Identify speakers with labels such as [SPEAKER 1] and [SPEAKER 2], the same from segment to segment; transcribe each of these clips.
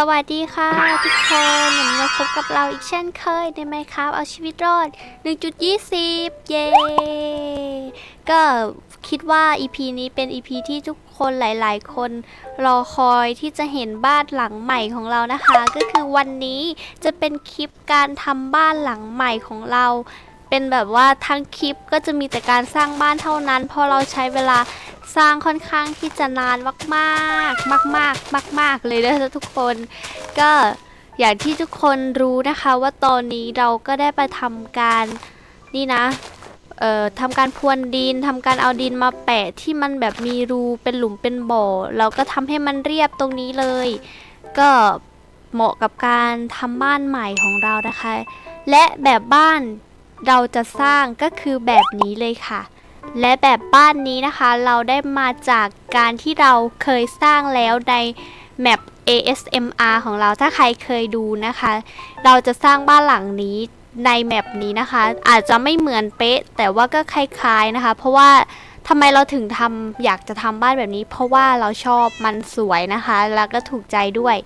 [SPEAKER 1] สวัสดีค่ะทุกคนวันนี้มาพบกับเราอีกเช่นเคยในไหมครับ เอาชีวิตรอด 1.20 เย้ก็คิดว่า EP นี้เป็น EP ที่ทุกคนหลายๆ คนรอคอยที่จะเห็นบ้านหลังใหม่ของเรานะคะ ก็คือวันนี้จะเป็นคลิปการทำบ้านหลังใหม่ของเรา เป็นแบบว่าทั้งคลิปก็จะมีแต่การสร้างบ้านเท่านั้น เพราะเราใช้เวลาสร้างค่อนข้างที่จะนานมากๆ มากๆ มาก ๆ เลยนะทุกคน ก็อย่างที่ทุกคนรู้นะคะว่าตอนนี้เราก็ได้ไปทำการนี่นะเอ่อทำการพรวนดินทำการเอาดินมาแปะที่มันแบบมีรูเป็นหลุมเป็นบ่อ เราก็ทำให้มันเรียบตรงนี้เลย ก็เหมาะกับการทำบ้านใหม่ของเรานะคะ และแบบบ้าน เราจะสร้างก็คือแบบนี้เลยค่ะ และแบบบ้านนี้นะคะเราได้มาจากการที่เราเคยสร้างแล้วในแมป ASMR ของเราถ้าใครเคยดูนะคะ เราจะสร้างบ้านหลังนี้ในแมปนี้นะคะ อาจจะไม่เหมือนเป๊ะ แต่ว่าก็คล้ายๆนะคะ เพราะว่าทำไมเราถึงทำอยากจะทำบ้านแบบนี้ เพราะว่าเราชอบมันสวยนะคะ แล้วก็ถูกใจด้วย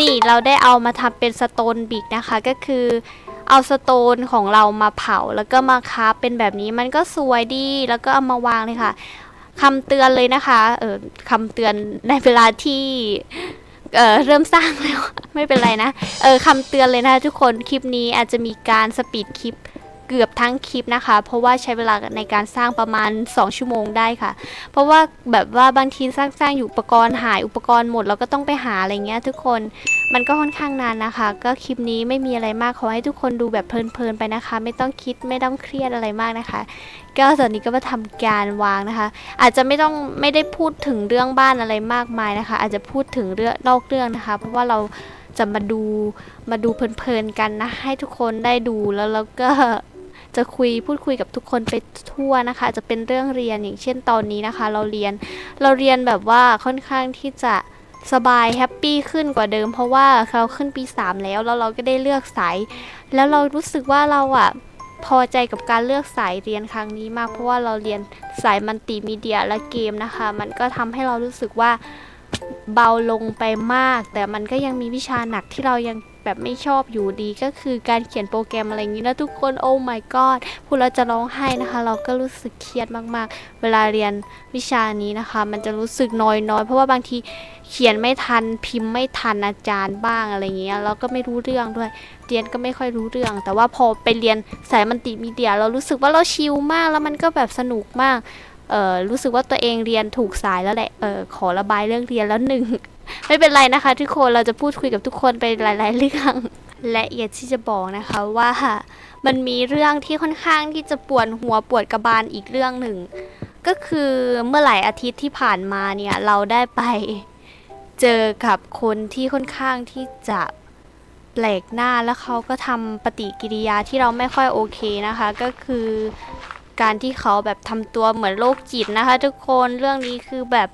[SPEAKER 1] นี่เราได้เอามาทำเป็นสโตนบิกนะคะก็คือ เอาสโตนของเรามาเผาแล้วก็มาคราฟเป็นแบบนี้มันก็สวยดีแล้วก็เอามาวางเลยค่ะคำเตือนเลยนะคะเออคำเตือนในเวลาที่เออเริ่มสร้างแล้ว ไม่เป็นไรนะ เออคำเตือนเลยนะทุกคนคลิปนี้อาจจะมีการสปีดคลิป เกือบทั้งคลิปนะคะ เพราะว่าใช้เวลาในการสร้างประมาณ 2 ชั่วโมงได้ค่ะ เพราะว่าแบบว่าบางทีสร้างสร้างอยู่อุปกรณ์หายอุปกรณ์หมดเราก็ต้องไปหาอะไรเงี้ยทุกคนมันก็ค่อนข้างนานนะคะ ก็คลิปนี้ไม่มีอะไรมากขอให้ทุกคนดูแบบเพลินๆไปนะคะ ไม่ต้องคิดไม่ต้องเครียดอะไรมากนะคะก็ตอนนี้ก็มาทำการวางนะคะ อาจจะไม่ต้องไม่ได้พูดถึงเรื่องบ้านอะไรมากมายนะคะ อาจจะพูดถึงเรื่องนอกเรื่องนะคะ เพราะว่าเราจะมาดูมาดูเพลินๆกันนะ ให้ทุกคนได้ดูแล้วแล้วก็ จะคุยพูดคุยกับทุกคนไปทั่วนะคะ จะเป็นเรื่องเรียนอย่างเช่นตอนนี้นะคะ เราเรียนเราเรียนแบบว่าค่อนข้างที่จะสบายแฮปปี้ขึ้นกว่าเดิม เพราะว่าเราขึ้นปี 3 แล้วแล้วเราก็ได้เลือกสาย แล้วเรารู้สึกว่าเราอะพอใจกับการเลือกสายเรียนครั้งนี้มาก เพราะว่าเราเรียนสายมัลติมีเดียและเกมนะคะ มันก็ทำให้เรารู้สึกว่าเบาลงไปมาก แต่มันก็ยังมีวิชาหนักที่เรายัง แบบไม่ชอบอยู่ดีก็คือการเขียนโปรแกรมอะไรอย่างนี้นะทุกคนโอ้ my god พูดแล้วจะร้องไห้นะคะ เราก็รู้สึกเครียดมากๆ เวลาเรียนวิชานี้นะคะ มันจะรู้สึกน้อยๆเพราะว่าบางทีเขียนไม่ทันพิมพ์ไม่ทันอาจารย์บ้างอะไรเงี้ยแล้วก็ไม่รู้เรื่องด้วยเรียนก็ไม่ค่อยรู้เรื่อง แต่ว่าพอไปเรียนสายมัลติมีเดีย เรารู้สึกว่าเราชิลมากแล้วมันก็แบบสนุกมากเออรู้สึกว่าตัวเองเรียนถูกสายแล้วแหละเออขอระบายเรื่องเรียนแล้วหนึ่ง ไม่เป็นไรนะคะ ทุกคนเราจะพูดคุยกับทุกคนไปหลาย ๆ เรื่อง และอยากที่จะบอกนะคะว่ามันมีเรื่องที่ค่อนข้างที่จะปวดหัวปวดกระบาลอีกเรื่องหนึ่ง ก็คือเมื่อหลายอาทิตย์ที่ผ่านมาเนี่ยเราได้ไปเจอกับคนที่ค่อนข้างที่จะแปลกหน้าแล้วเขาก็ทำปฏิกิริยาที่เราไม่ค่อยโอเคนะคะ ก็คือการที่เขาแบบทำตัวเหมือนโรคจิตนะคะ ทุกคนเรื่องนี้คือแบบ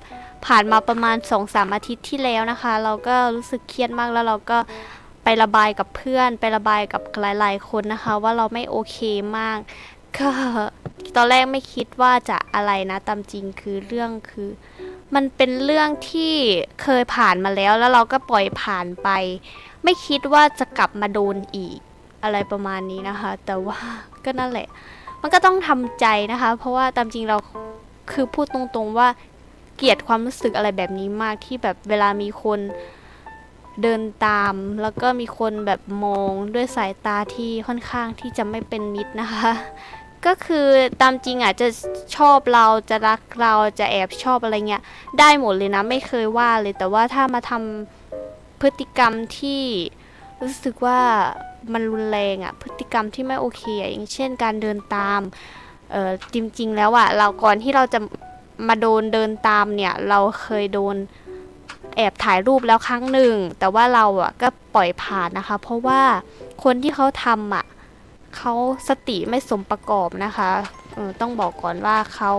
[SPEAKER 1] ผ่านมาประมาณ2อสามอาทิตย์ที่แล้วนะคะ เราก็รู้สึกเครียดมากแล้วเราก็ไประบายกับเพื่อน ไประบายกับหลายๆคนนะคะ ว่าเราไม่โอเคมากก็ตอนแรกไม่คิดว่าจะอะไรนะตามจริงคือเรื่องคือ มันเป็นเรื่องที่เคยผ่านมาแล้วแล้วเราก็ปล่อยผ่านไป ไม่คิดว่าจะกลับมาโดนอีกอะไรประมาณนี้นะคะ แต่ว่าก็นั่นแหละ มันก็ต้องทำใจนะคะ เพราะว่าตามจริงเราคือพูดตรงๆว่า เกลียดความรู้สึกอะไรแบบนี้มากที่แบบเวลามีคนเดินตาม แล้วก็มีคนแบบมองด้วยสายตาที่ค่อนข้างที่จะไม่เป็นมิตรนะคะ ก็คือตามจริงอะจะชอบเราจะรักเราจะแอบชอบอะไรเงี้ยได้หมดเลยนะไม่เคยว่าเลยแต่ว่าถ้ามาทำพฤติกรรมที่รู้สึกว่ามันรุนแรงอะพฤติกรรมที่ไม่โอเคอย่างเช่นการเดินตามเออจริง ๆ แล้วอะเราก่อนที่เราจะ มาโดนเดินตามเนี่ย เราเคยโดนแอบถ่ายรูปแล้วครั้งหนึ่ง แต่ว่าเราอะก็ปล่อยผ่านนะคะ เพราะว่าคนที่เขาทำอะเขาสติไม่สมประกอบนะคะต้องบอกก่อนว่าเขา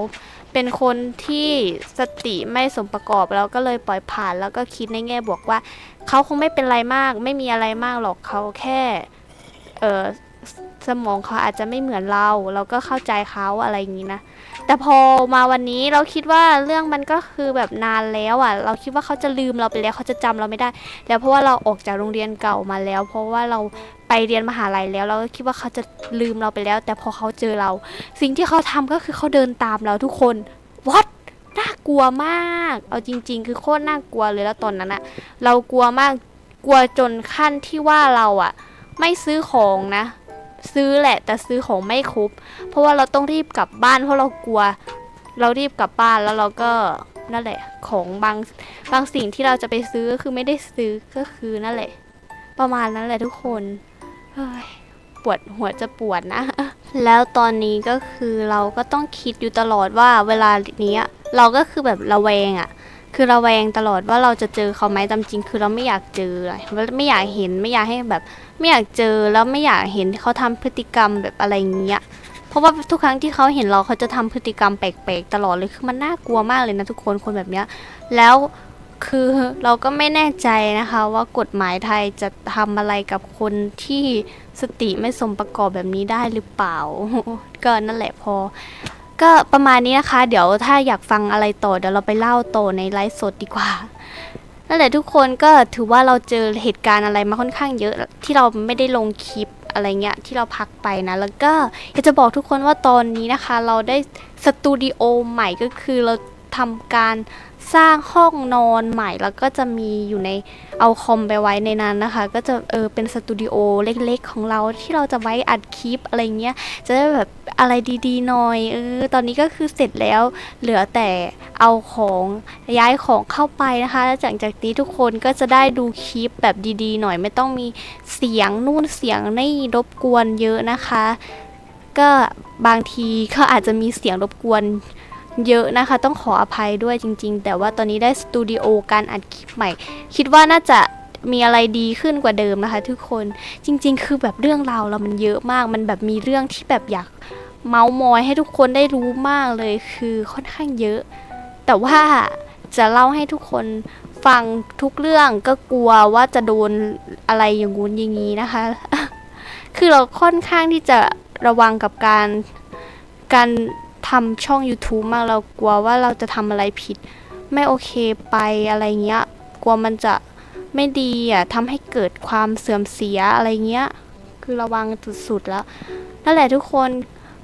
[SPEAKER 1] เป็นคนที่สติไม่สมประกอบแล้วก็เลยปล่อยผ่านแล้วก็คิดในแง่บวกว่าเขาคงไม่เป็นไรมาก ไม่มีอะไรมากหรอกเขาแค่เออสมองเขาอาจจะไม่เหมือนเรา เราก็เข้าใจเขาอะไรอย่างนี้นะ แต่พอมาวันนี้เราคิดว่าเรื่องมันก็คือแบบนานแล้วอะ เราคิดว่าเขาจะลืมเราไปแล้วเขาจะจำเราไม่ได้ แล้วเพราะว่าเราออกจากโรงเรียนเก่ามาแล้ว เพราะว่าเราไปเรียนมหาลัยแล้วเราก็คิดว่าเขาจะลืมเราไปแล้ว แต่พอเขาเจอเรา สิ่งที่เขาทำก็คือเขาเดินตามเราทุกคน what น่ากลัวมาก เอาจริง ๆ คือโคตรน่ากลัวเลยแล้วตอนนั้นอะเรากลัวมากกลัวจนขั้นที่ว่าเราอะไม่ซื้อของนะ ซื้อแหละแต่ซื้อของไม่ครบเพราะว่าเราต้องรีบกลับบ้าน เพราะเรากลัว เรารีบกลับบ้านแล้วเราก็นั่นแหละ ของบางบางสิ่งที่เราจะไปซื้อก็คือไม่ได้ซื้อก็คือนั่นแหละ ประมาณนั้นแหละทุกคนเฮ้ยปวดหัวจะปวดนะ แล้วตอนนี้ก็คือเราก็ต้องคิดอยู่ตลอดว่าเวลานี้เราก็คือแบบระแวงอะ่ะ คือระแวงตลอดว่าเราจะเจอเขาไหมตามจริง คือเราไม่อยากเจออะไม่อยากเห็นไม่อยากให้แบบ ไม่อยากเจอแล้วไม่อยากเห็นเขาทำพฤติกรรมแบบอะไรอย่างเงี้ยเพราะว่าทุกครั้งที่เขาเห็นเราเขาจะทำพฤติกรรมแปลกๆตลอดเลยคือมันน่ากลัวมากเลยนะทุกคนคนแบบเนี้ย แล้วคือเราก็ไม่แน่ใจนะคะว่ากฎหมายไทยจะทำอะไรกับคนที่สติไม่สมประกอบแบบนี้ได้หรือเปล่า ก็นั่นแหละพอ ก็ประมาณนี้นะคะ เดี๋ยวถ้าอยากฟังอะไรต่อเดี๋ยวเราไปเล่าต่อในไลฟ์สดดีกว่านั่นแหละทุกคนก็ถือว่าเราเจอเหตุการณ์อะไรมาค่อนข้างเยอะที่เราไม่ได้ลงคลิปอะไรเงี้ยที่เราพักไปนะแล้วก็จะบอกทุกคนว่าตอนนี้นะคะ เราได้สตูดิโอใหม่ก็คือเรา ทำการสร้างห้องนอนใหม่แล้วก็จะมีอยู่ในเอาคอมไปไว้ในนั้นนะคะ ก็จะเออเป็นสตูดิโอเล็กๆ ของเราที่เราจะไว้อัดคลิปอะไรเงี้ยจะได้แบบอะไรดีๆหน่อยเออตอนนี้ก็คือเสร็จแล้วเหลือแต่เอาของย้ายของเข้าไปนะคะแล้วจากจากนี้ทุกคนก็จะได้ดูคลิปแบบดีๆ หน่อยไม่ต้องมีเสียงนู่นเสียงนี่รบกวนเยอะนะคะ ก็บางทีก็อาจจะมีเสียงรบกวน เยอะนะคะ ต้องขออภัยด้วยจริง ๆ แต่ว่าตอนนี้ได้สตูดิโอการอัดคลิปใหม่ คิดว่าน่าจะมีอะไรดีขึ้นกว่าเดิมนะคะ ทุกคนจริง ๆ คือแบบเรื่องราวเรามันเยอะมาก มันแบบมีเรื่องที่แบบอยากเมาส์มอยให้ทุกคนได้รู้มากเลยคือค่อนข้างเยอะ แต่ว่าจะเล่าให้ทุกคนฟังทุกเรื่องก็กลัวว่าจะโดนอะไรอย่างงู้นอย่างนี้นะคะ คือเราค่อนข้างที่จะระวังกับการการ ทำช่อง YouTube มากเรากลัวว่าเราจะทำอะไรผิด ไม่โอเคไปอะไรเงี้ย กลัวมันจะไม่ดีอะทำให้เกิดความเสื่อมเสียอะไรเงี้ย คือระวังสุดๆแล้วนั่นแหละทุกคน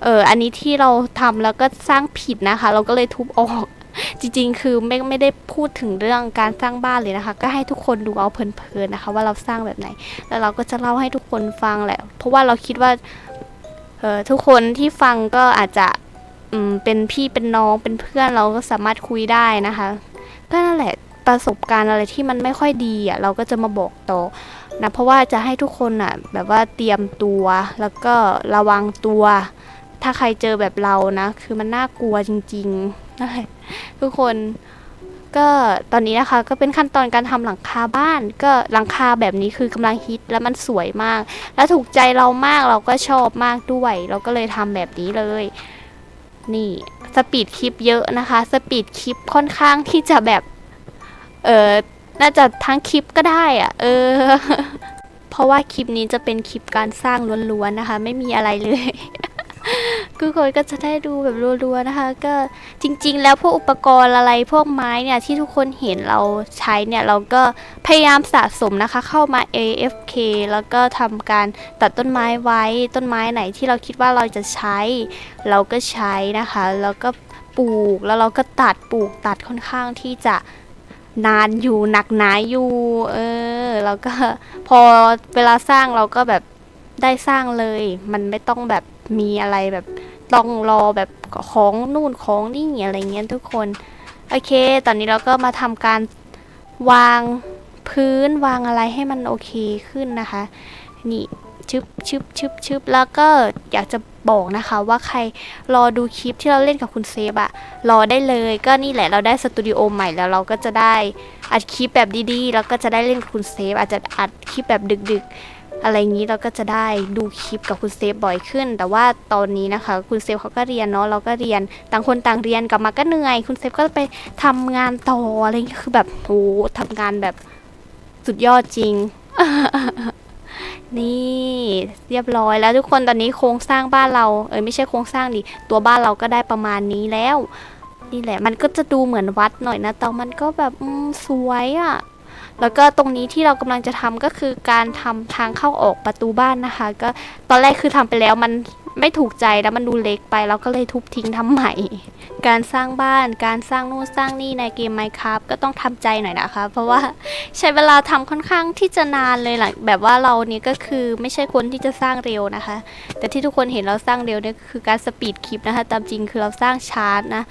[SPEAKER 1] เอออันนี้ที่เราทำแล้วก็สร้างผิดนะคะ เราก็เลยทุบออกจริงๆ คือไม่ไม่ได้พูดถึงเรื่องการสร้างบ้านเลยนะคะ ก็ให้ทุกคนดูเอาเพลินๆนะคะ ว่าเราสร้างแบบไหน แล้วเราก็จะเล่าให้ทุกคนฟังแหละ เพราะว่าเราคิดว่าเออทุกคนที่ฟังก็อาจจะ เป็นพี่เป็นน้องเป็นเพื่อนเราก็สามารถคุยได้นะคะ ก็นั่นแหละประสบการณ์อะไรที่มันไม่ค่อยดีอะเราก็จะมาบอกต่อนะเพราะว่าจะให้ทุกคนอะแบบว่าเตรียมตัวแล้วก็ระวังตัว ถ้าใครเจอแบบเรานะ คือมันน่ากลัวจริงๆนั่นแหละทุกคนก็ตอนนี้นะคะก็เป็นขั้นตอนการทำหลังคาบ้าน ก็หลังคาแบบนี้คือกำลังฮิตแล้วมันสวยมาก แล้วถูกใจเรามากเราก็ชอบมากด้วย เราก็เลยทำแบบนี้เลย นี่สปีดคลิปเยอะนะคะ สปีดคลิปค่อนข้างที่จะแบบ เออน่าจะทั้งคลิปก็ได้อะเออ เพราะว่าคลิปนี้จะเป็นคลิปการสร้างล้วนๆนะคะ ไม่มีอะไรเลย ทุกคนก็จะได้ดูแบบรัวๆนะคะ ก็จริง ๆ แล้วพวกอุปกรณ์อะไรพวกไม้เนี่ยที่ทุกคนเห็นเราใช้เนี่ยเราก็พยายามสะสมนะคะ เข้ามา AFK แล้วก็ทำการตัดต้นไม้ไว้ต้นไม้ไหนที่เราคิดว่าเราจะใช้ เราก็ใช้นะคะ แล้วก็ปลูกแล้วเราก็ตัดปลูกตัดค่อนข้างที่จะนานอยู่หนักหนาอยู่เออแล้วก็พอเวลาสร้างเราก็แบบได้สร้างเลย มันไม่ต้องแบบ มีอะไรแบบต้องรอแบบของนู่นของนี่อะไรเงี้ยทุกคน โอเค ตอนนี้เราก็มาทำการวางพื้นวางอะไรให้มันโอเคขึ้นนะคะ นี่ชึบชึบชึบชึบแล้วก็อยากจะบอกนะคะว่าใครรอดูคลิปที่เราเล่นกับคุณเซฟอะรอได้เลยก็นี่แหละเราได้สตูดิโอใหม่แล้วเราก็จะได้อัดคลิปแบบดีๆ แล้วก็จะได้เล่นกับคุณเซฟอาจจะอัดคลิปแบบดึกๆ อะไรอย่างนี้เราก็จะได้ดูคลิปกับคุณเซฟบ่อยขึ้น แต่ว่าตอนนี้นะคะ คุณเซฟเขาก็เรียนเนาะเราก็เรียนต่างคนต่างเรียนกลับมาก็เหนื่อย คุณเซฟก็ไปทำงานต่ออะไรอย่างเงี้ยคือแบบโหทำงานแบบสุดยอดจริง นี่เรียบร้อยแล้วทุกคนตอนนี้โครงสร้างบ้านเรา เอยไม่ใช่โครงสร้างดิตัวบ้านเราก็ได้ประมาณนี้แล้วนี่แหละมันก็จะดูเหมือนวัดหน่อยนะแต่มันก็แบบสวยอะ่ะ แล้วก็ตรงนี้ที่เรากำลังจะทำก็คือการทำทางเข้าออกประตูบ้านนะคะ ก็ตอนแรกคือทำไปแล้วมันไม่ถูกใจแล้วมันดูเล็กไปเราก็เลยทุบทิ้งทำใหม่ การสร้างบ้านการสร้างนู่นสร้างนี่ในเกม Minecraft ก็ต้องทำใจหน่อยนะคะ เพราะว่าใช้เวลาทำค่อนข้างที่จะนานเลยหลังแบบว่าเราเนี่ยก็คือไม่ใช่คนที่จะสร้างเร็วนะคะ แต่ที่ทุกคนเห็นเราสร้างเร็วเนี่ยคือการสปีดคลิปนะคะ ตามจริงคือเราสร้างช้านะ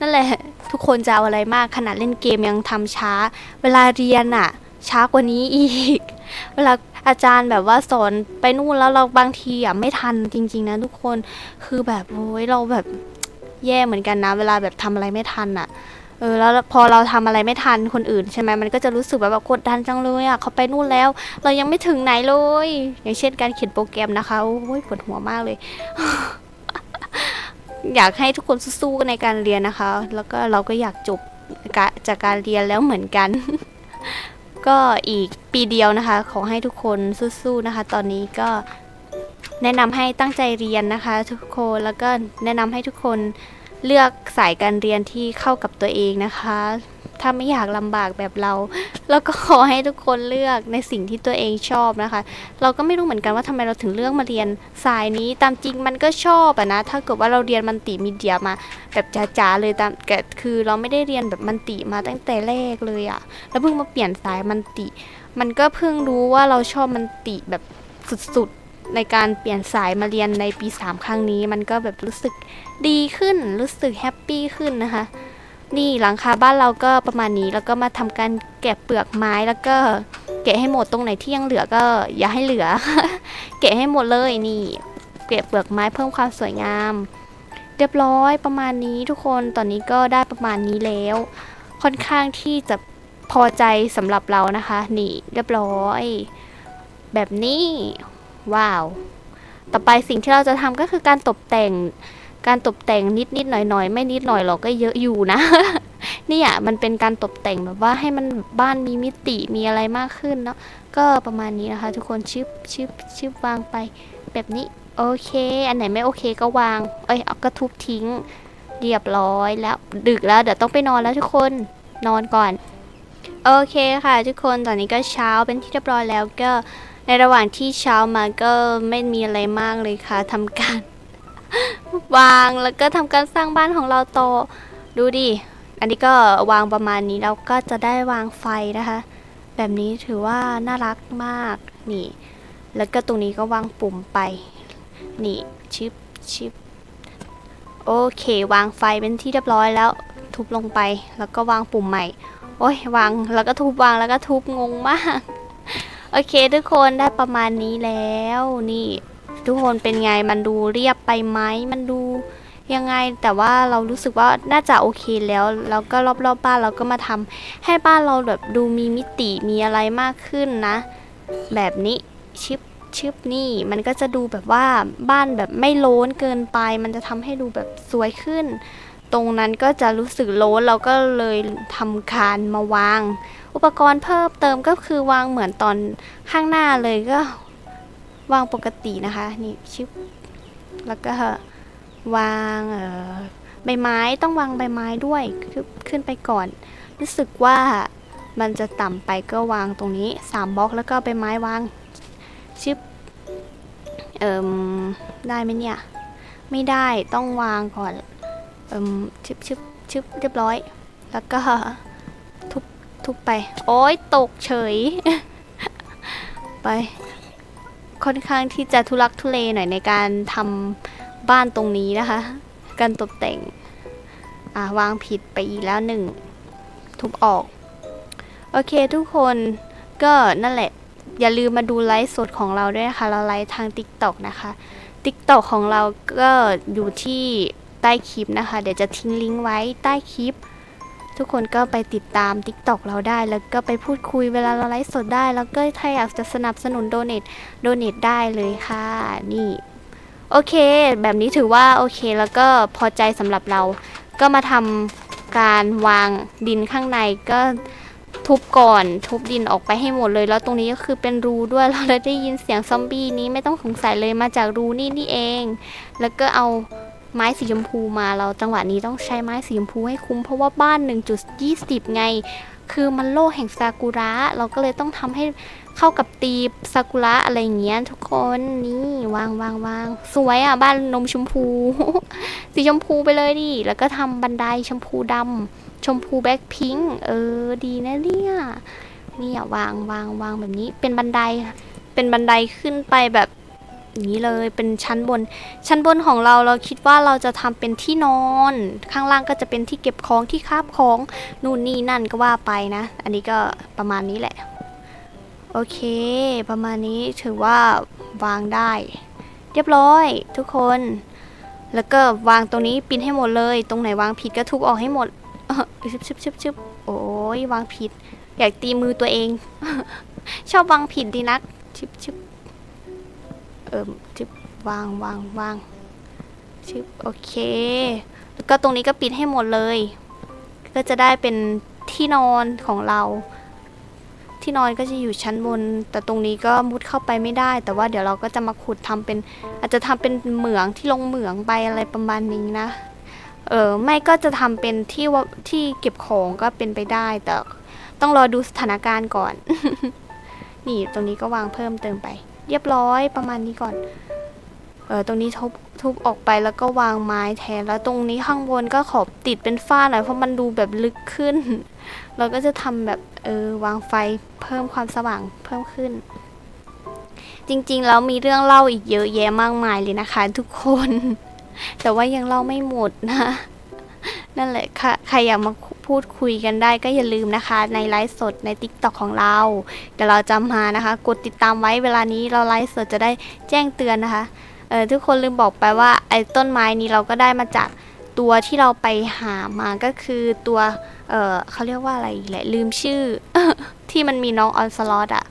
[SPEAKER 1] นั่นแหละ ทุกคนจะเอาอะไรมากขนาดเล่นเกมยังทำช้า เวลาเรียนอะช้ากว่านี้อีก เวลาอาจารย์แบบว่าสอนไปนู่นแล้วเราบางทีอะไม่ทันจริง ๆ นะทุกคนคือแบบโอ้ยเราแบบแย่เหมือนกันนะ เวลาแบบทำอะไรไม่ทันอะเออแล้วพอเราทำอะไรไม่ทันคนอื่นใช่ไหมมันก็จะรู้สึกแบบกดดันจังเลยอะเขาไปนู่นแล้ว เรายังไม่ถึงไหนเลย อย่างเช่นการเขียนโปรแกรมนะคะโอ้ยปวดหัวมากเลย อยากให้ทุกคนสู้ๆในการเรียนนะคะ แล้วก็เราก็อยากจบกจากการเรียนแล้วเหมือนกัน ก็อีกปีเดียวนะคะ ขอให้ทุกคนสู้ๆนะคะ ตอนนี้ก็แนะนำให้ตั้งใจเรียนนะคะ ทุกคนแล้วก็แนะนำให้ทุกคนเลือกสายการเรียนที่เข้ากับตัวเองนะคะ ถ้าไม่อยากลำบากแบบเรา แล้วก็ขอให้ทุกคนเลือกในสิ่งที่ตัวเองชอบนะคะ เราก็ไม่รู้เหมือนกันว่าทำไมเราถึงเลือกมาเรียนสายนี้ตามจริงมันก็ชอบอะนะถ้าเกิดว่าเราเรียนมันติมีเดียมา แบบจ๋าๆเลยตามแต่คือเราไม่ได้เรียนแบบมันติมาตั้งแต่แรกเลยอะแล้วเพิ่งมาเปลี่ยนสายมันติ มันก็เพิ่งรู้ว่าเราชอบมันติแบบสุดๆในการเปลี่ยนสายมาเรียนในปี 3 ครั้งนี้ มันก็แบบรู้สึกดีขึ้น รู้สึกแฮปปี้ขึ้นนะคะ นี่หลังคาบ้านเราก็ประมาณนี้แล้วก็มาทำการแกะเปลือกไม้แล้วก็แกะให้หมดตรงไหนที่ยังเหลือก็ อย่าให้เหลือ แกะให้หมดเลยนี่แกะเปลือกไม้เพิ่มความสวยงาม เรียบร้อยประมาณนี้ทุกคนตอนนี้ก็ได้ประมาณนี้แล้ว ค่อนข้างที่จะพอใจสำหรับเรานะคะ นี่เรียบร้อย แบบนี้ ว้าว ต่อไปสิ่งที่เราจะทำก็คือการตกแต่ง การตกแต่งนิดนิดๆหน่อยหน่อยๆไม่นิดหน่อยหรอกก็เยอะอยู่นะนี่ยมันเป็นการตกแต่งแบบว่าให้มันบ้านมีมิติมีอะไรมากขึ้นเนาะก็ประมาณนี้นะคะ ทุกคนชึบชึบชึบวางไป แบบนี้โอเค อันไหนไม่โอเคก็วาง เอ้ยเอาก็ทุบทิ้ง เรียบร้อยแล้วดึกแล้วเดี๋ยวต้องไปนอนแล้วทุกคนนอนก่อน โอเคค่ะ ทุกคนตอนนี้ก็เช้าเป็นที่เรียบร้อยแล้วก็ในระหว่างที่เช้ามาก็ไม่มีอะไรมากเลยค่ะทำการ วางแล้วก็ทำการสร้างบ้านของเราต่อดูดิ อันนี้ก็วางประมาณนี้เราก็จะได้วางไฟนะคะ แบบนี้ถือว่าน่ารักมากนี่ แล้วก็ตรงนี้ก็วางปุ่มไป นี่ชิปชิปโอเค วางไฟเป็นที่เรียบร้อยแล้ว ทุบลงไปแล้วก็วางปุ่มใหม่ โอ้ยวางแล้วก็ทุบวางแล้วก็ทุบงงมาก โอเคทุกคนได้ประมาณนี้แล้วนี่ ทุกคนเป็นไงมันดูเรียบไปไหมมันดูยังไงแต่ว่าเรารู้สึกว่าน่าจะโอเคแล้ว แล้วก็รอบๆบบ้านเราก็มาทำให้บ้านเราแบบดูมีมิติมีอะไรมากขึ้นนะ แบบนี้ชิปชิปนี่มันก็จะดูแบบว่าบ้านแบบไม่โล้นเกินไป มันจะทำให้ดูแบบสวยขึ้น ตรงนั้นก็จะรู้สึกโล้นเราก็เลยทำคานมาวาง อุปกรณ์เพิ่มเติมก็คือวางเหมือนตอนข้างหน้าเลยก็ วางปกตินะคะนี่ชิปแล้วก็วางใบไม้ต้องวางใบไม้ด้วยขึ้นขึ้นไปก่อน รู้สึกว่ามันจะต่ำไปก็วางตรงนี้3บล็อกแล้วก็ใบไม้วางชิปเอ่มได้ไหมเนี่ย ไม่ได้ต้องวางก่อนเอ่มชิบชิบชิบเรียบร้อย แล้วก็ทุบทุบไป โอ้ยตกเฉย ไป ค่อนข้างที่จะทุลักทุเลหน่อยในการทำบ้านตรงนี้นะคะ การตกแต่งอ่าวางผิดไปอีกแล้วหนึ่งทุบออก โอเคทุกคนก็นั่นแหละ อย่าลืมมาดูไลฟ์สดของเราด้วยนะคะ เราไลฟ์ทาง TikTok นะคะ TikTok ของเราก็อยู่ที่ใต้คลิปนะคะ เดี๋ยวจะทิ้งลิงก์ไว้ใต้คลิป ทุกคนก็ไปติดตาม TikTok เราได้ แล้วก็ไปพูดคุยเวลาเราไลฟ์สดได้ แล้วก็ถ้าอยากจะสนับสนุนโดเน a โดเน a ได้เลยค่ะ นี่ โอเค แบบนี้ถือว่าโอเคแล้วก็พอใจสำหรับเรา ก็มาทำการวางดินข้างในก็ทุบก่อนทุบดินออกไปให้หมดเลย แล้วตรงนี้ก็คือเป็นรูด้วยเราได้ยินเสียงซอมบี้นี้ไม่ต้องสงสัยเลยมาจากรูนี่นี่เอง แล้วก็เอา ไม้สีชมพูมาเราจังหวะนี้ต้องใช้ไม้สีชมพูให้คุ้มเพราะว่าบ้าน 1.20 ไง คือมันโลกแห่งซากุระเราก็เลยต้องทำให้เข้ากับตีซากุระอะไรอย่างเงี้ยทุกคนนี่วางวางวางสวยอะบ้านนมชมพู สีชมพูไปเลยดิแล้วก็ทำบันไดชมพูดำชมพูแบ็คพิงค์เออดีนะเนี่ยนี่ยวางวางวางแบบนี้เป็นบันไดเป็นบันไดขึ้นไปแบบ อย่างนี้เลยเป็นชั้นบน ชั้นบนของเราเราคิดว่าเราจะทำเป็นที่นอน ข้างล่างก็จะเป็นที่เก็บของที่คาบของนู่นนี่นั่นก็ว่าไปนะ อันนี้ก็ประมาณนี้แหละ โอเค ประมาณนี้ถือว่าวางได้ เรียบร้อยทุกคน แล้วก็วางตรงนี้ปินให้หมดเลย ตรงไหนวางผิดก็ทุบออกให้หมดชึบชึบชึบชึบโอ้ยวางผิด อยากตีมือตัวเอง ชอบวางผิดดีนักชึบชึบ เอิมชึบวางวางวางชึบโอเค แล้วก็ตรงนี้ก็ปิดให้หมดเลย ก็จะได้เป็นที่นอนของเรา ที่นอนก็จะอยู่ชั้นบน แต่ตรงนี้ก็มุดเข้าไปไม่ได้ แต่ว่าเดี๋ยวเราก็จะมาขุดทำเป็น อาจจะทำเป็นเหมืองที่ลงเหมืองไปอะไรประมาณนี้นะเออไม่ก็จะทำเป็นที่ว่าที่เก็บของก็เป็นไปได้ แต่ต้องรอดูสถานการณ์ก่อน นี่ตรงนี้ก็วางเพิ่มเติมไป เรียบร้อยประมาณนี้ก่อน เออตรงนี้ทุบทุบออกไปแล้วก็วางไม้แทนแล้วตรงนี้ข้างบนก็ขอบติดเป็นฝ้าหน่อยเพราะมันดูแบบลึกขึ้น เราก็จะทำแบบเออวางไฟเพิ่มความสว่างเพิ่มขึ้น จริงๆแล้วมีเรื่องเล่าอีกเยอะแยะมากมายเลยนะคะทุกคน แต่ว่ายังเล่าไม่หมดนะ นั่นแหละค่ะใครอยากมา พูดคุยกันได้ก็อย่าลืมนะคะ ในไลฟ์สดใน t ิ k t o k ของเรา เดี๋ยวเราจะมานะคะ กดติดตามไว้เวลานี้เราไลฟ์สดจะได้แจ้งเตือนนะคะเออทุกคนลืมบอกไปว่าไอ้ต้นไม้นี้เราก็ได้มาจากตัวที่เราไปหามาก็คือตัวเออเขาเรียกว่าอะไรแหละลืมชื่อ ที่มันมีน้องออนสลอตอะ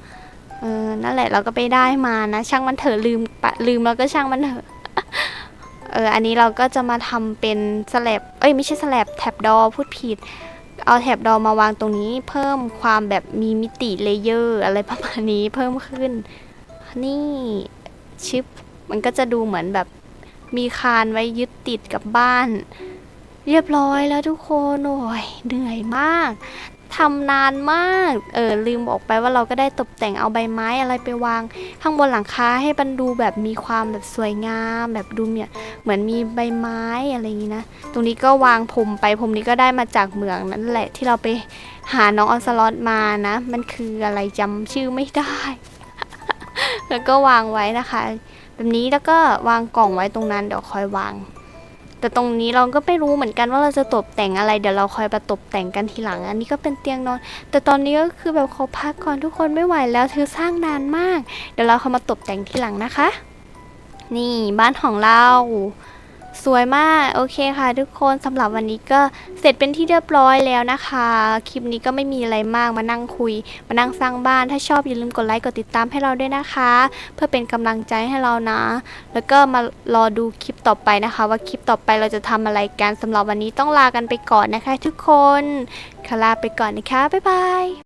[SPEAKER 1] เออนั่นแหละเราก็ไปได้มานะช่างมันเถอะลืมปะลืมแล้วก็ช่างมันเถอะเอออันนี้เราก็จะมาทำเป็นสแลบเอ้ยไม่ใช่สแลบแท็บดอพูดผิด เอาแถบดอมาวางตรงนี้ เพิ่มความแบบมีมิติเลเยอร์อะไรประมาณนี้เพิ่มขึ้น นี่ชิปมันก็จะดูเหมือนแบบมีคานไว้ยึดติดกับบ้าน เรียบร้อยแล้วทุกคน โอ้ยเหนื่อยมาก ทำนานมาก เออลืมบอกไปว่าเราก็ได้ตกแต่งเอาใบไม้อะไรไปวาง ข้างบนหลังคาให้มันดูแบบมีความแบบสวยงาม แบบดูเนี่ยเหมือนมีใบไม้อะไรอย่างนี้นะ ตรงนี้ก็วางผมไปผมนี้ก็ได้มาจากเหมืองนั่นแหละที่เราไปหาน้องออนสลอตมานะ มันคืออะไรจำชื่อไม่ได้ แล้วก็วางไว้นะคะ แบบนี้แล้วก็วางกล่องไว้ตรงนั้นเดี๋ยวคอยวาง แต่ตรงนี้เราก็ไม่รู้เหมือนกันว่าเราจะตกแต่งอะไร เดี๋ยวเราคอยมาตกแต่งกันทีหลัง อันนี้ก็เป็นเตียงนอน แต่ตอนนี้ก็คือแบบขอพักก่อนทุกคนไม่ไหวแล้วเธอสร้างนานมาก เดี๋ยวเราเข้ามาตกแต่งทีหลังนะคะ นี่บ้านของเรา สวยมาก โอเคค่ะทุกคนสำหรับวันนี้ก็เสร็จเป็นที่เรียบร้อยแล้วนะคะ คลิปนี้ก็ไม่มีอะไรมากมานั่งคุย มานั่งสร้างบ้านถ้าชอบอย่าลืมกดไลค์กดติดตามให้เราด้วยนะคะ เพื่อเป็นกำลังใจให้เรานะ แล้วก็มารอดูคลิปต่อไปนะคะ ว่าคลิปต่อไปเราจะทำอะไรกันสำหรับวันนี้ต้องลากันไปก่อนนะคะ ทุกคนขอลาไปก่อนนะคะบ๊ายบาย